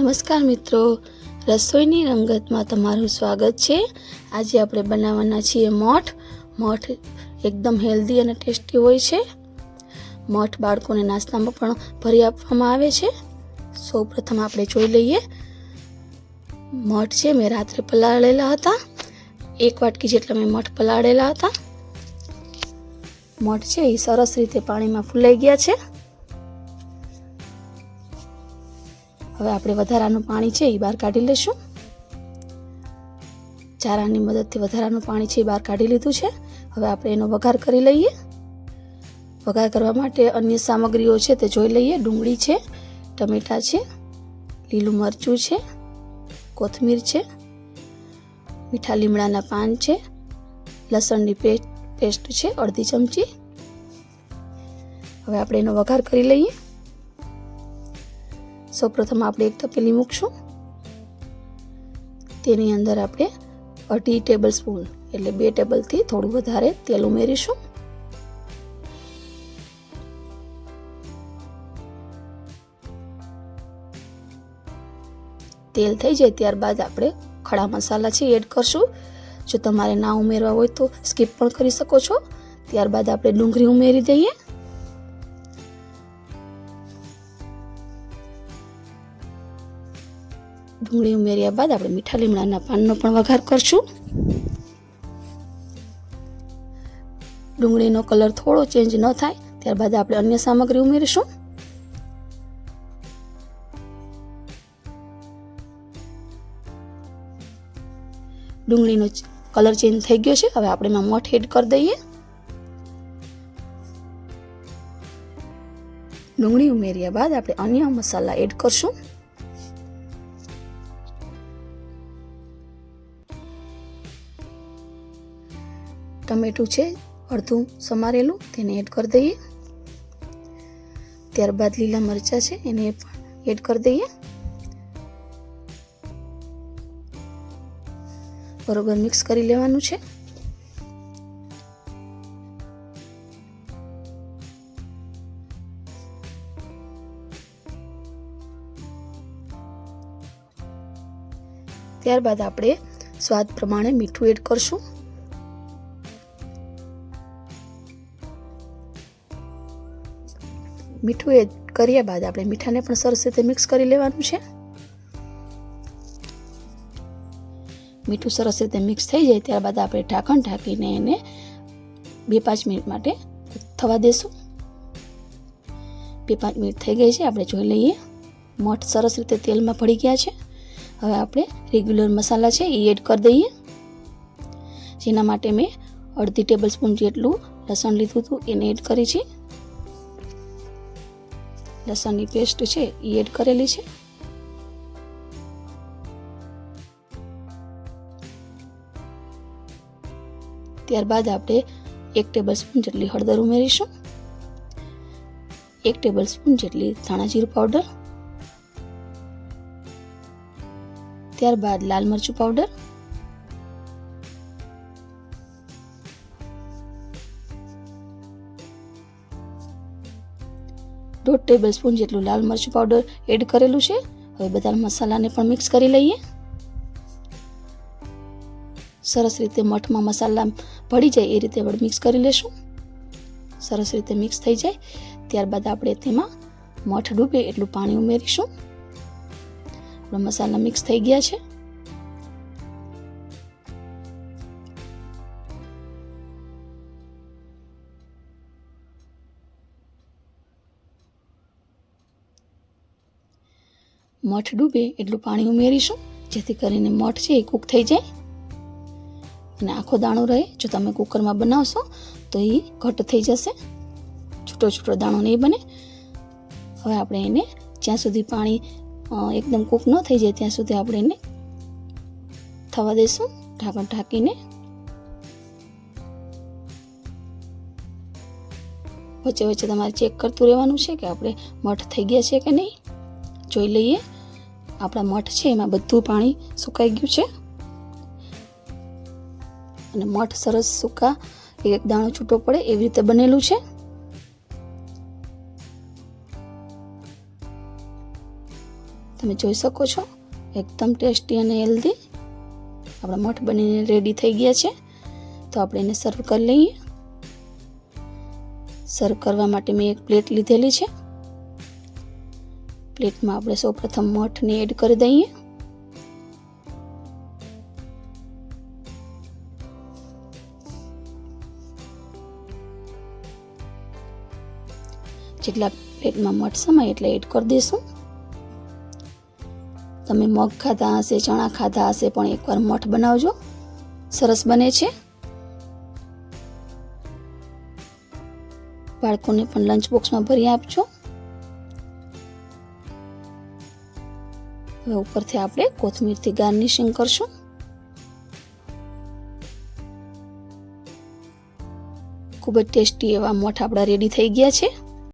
નમસ્કાર મિત્રો. રસોઈની રંગતમાં તમારું સ્વાગત છે. આજે આપણે બનાવવાના છીએ મઠ. મઠ એકદમ હેલ્ધી અને ટેસ્ટી હોય છે. મઠ બાળકોને નાસ્તામાં પણ ભરી આપવામાં આવે છે. સૌ પ્રથમ આપણે જોઈ લઈએ. મઠ છે, મેં રાત્રે પલાળેલા હતા. એક વાટકી જેટલા મેં મઠ પલાળેલા હતા. મઠ છે, એ સરસ રીતે પાણીમાં ફૂલાઈ ગયા છે. હવે આપણે વધારાનું પાણી છે એ બહાર કાઢી લઈશું ચારાની મદદથી વધારાનું પાણી છે એ બહાર કાઢી લીધું છે. હવે આપણે એનો વઘાર કરી લઈએ. વઘાર કરવા માટે અન્ય સામગ્રીઓ છે તે જોઈ લઈએ. ડુંગળી છે, ટમેટાં છે, લીલું મરચું છે, કોથમીર છે, મીઠા લીમડાના પાન છે, લસણની પેસ્ટ પેસ્ટ છે, અડધી ચમચી. હવે આપણે એનો વઘાર કરી લઈએ. સૌપ્રથમ આપણે એક તપેલી મૂકશું. તેની અંદર આપણે અઢી ટેબલ સ્પૂન એટલે બે ટેબલથી થોડું વધારે તેલ ઉમેરીશું. તેલ થઈ જાય ત્યારબાદ આપણે ખડા મસાલા છે એડ કરશું. જો તમારે ના ઉમેરવા હોય તો સ્કીપ પણ કરી શકો છો. ત્યારબાદ આપણે ડુંગળી ઉમેરી દઈએ. ડુંગળી ઉમેર્યા બાદ આપણે મીઠા લીમડાના પાનનો પણ વઘાર કરશું. ડુંગળીનો કલર થોડો ચેન્જ ન થાય, ત્યારબાદ આપણે અન્ય સામગ્રી ઉમેરીશું. ડુંગળીનો કલર ચેન્જ થઈ ગયો છે, હવે આપણે એમાં મઠ એડ કરી દઈએ. ડુંગળી ઉમેર્યા બાદ આપણે અન્ય મસાલા એડ કરશું. ટમેટું છે, અડધું સમારેલું, તેને એડ કરી દઈએ. ત્યારબાદ લીલા મરચાં છે, એને પણ એડ કરી દઈએ. બરોબર મિક્સ કરી લેવાનું છે. ત્યારબાદ આપણે સ્વાદ પ્રમાણે મીઠું એડ કરશું. મીઠું એડ કર્યા બાદ આપણે મીઠાને પણ સરસ રીતે મિક્સ કરી લેવાનું છે. મીઠું સરસ રીતે મિક્સ થઈ જાય ત્યારબાદ આપણે ઢાંકણ ઢાંકીને એને બે પાંચ મિનિટ માટે થવા દેશું. બે પાંચ મિનિટ થઈ ગઈ છે, આપણે જોઈ લઈએ. મઠ સરસ રીતે તેલમાં ભળી ગયા છે. હવે આપણે રેગ્યુલર મસાલા છે એ એડ કરી દઈએ. જેના માટે મેં અડધી ટેબલ સ્પૂન જેટલું લસણ લીધું હતું, એને એડ કરી છે. લસણની પેસ્ટ છે એ એડ કરેલી છે. ત્યારબાદ આપણે એક ટેબલ સ્પૂન જેટલી હળદર ઉમેરીશું. એક ટેબલ સ્પૂન જેટલી ધાણા જીરું પાવડર. ત્યારબાદ લાલ મરચું પાવડર. દોઢ ટેબલ સ્પૂન જેટલું લાલ મરચું પાવડર એડ કરેલું છે. હવે બધા મસાલાને પણ મિક્સ કરી લઈએ. સરસ રીતે મઠમાં મસાલા ભળી જાય એ રીતે આપણે મિક્સ કરી લેશું. સરસ રીતે મિક્સ થઈ જાય. ત્યારબાદ આપણે તેમાં મઠ ડૂબે એટલું પાણી ઉમેરીશું. મસાલા મિક્સ થઈ ગયા છે. મઠ ડૂબે એટલું પાણી ઉમેરીશું, જેથી કરીને મઠ છે એ કૂક થઈ જાય. અને આખો દાણો રહે, જો તમે કુકરમાં બનાવશો, તો એ ઘટ થઈ જશે. છૂટો છૂટો દાણો નહીં બને. હવે આપણે એને જ્યાં સુધી પાણી એકદમ કૂક ન થઈ જાય, ત્યાં સુધી આપણે એને થવા દઈશું ઢાંકણ ઢાંકીને. વચ્ચે વચ્ચે તમારે ચેક કરતું રહેવાનું છે કે આપણે મઠ થઈ ગયા છે કે નહીં. જોઈ લઈએ. આપણા મઠ છે, એમાં બધું પાણી સુકાઈ ગયું છે. અને મઠ સરસ સૂકા, એક દાણો છૂટો પડે એવી રીતે બનેલું છે. તમે જોઈ શકો છો, એકદમ ટેસ્ટી અને હેલ્ધી. આપણા મઠ બનીને રેડી થઈ ગયા છે. તો આપણે એને સર્વ કરી લઈએ. સર્વ કરવા માટે મેં એક પ્લેટ લીધેલી છે. પ્લેટમાં આપણે સૌપ્રથમ મઠને એડ કરી દઈએ. જેટલા પ્લેટમાં મઠ સમાય એટલે એડ કરી દઈશું. તમે મગ ખાધા હશે, ચણા ખાધા હશે, પણ એકવાર મઠ બનાવજો. સરસ બને છે. બાળકોને પણ લંચ બોક્સમાં ભરી આપજો. હવે ઉપરથી આપણે કોથમીરથી ગાર્નિશિંગ કરશું. ખૂબ જ ટેસ્ટી એવા મઠ આપણા રેડી થઈ ગયા છે.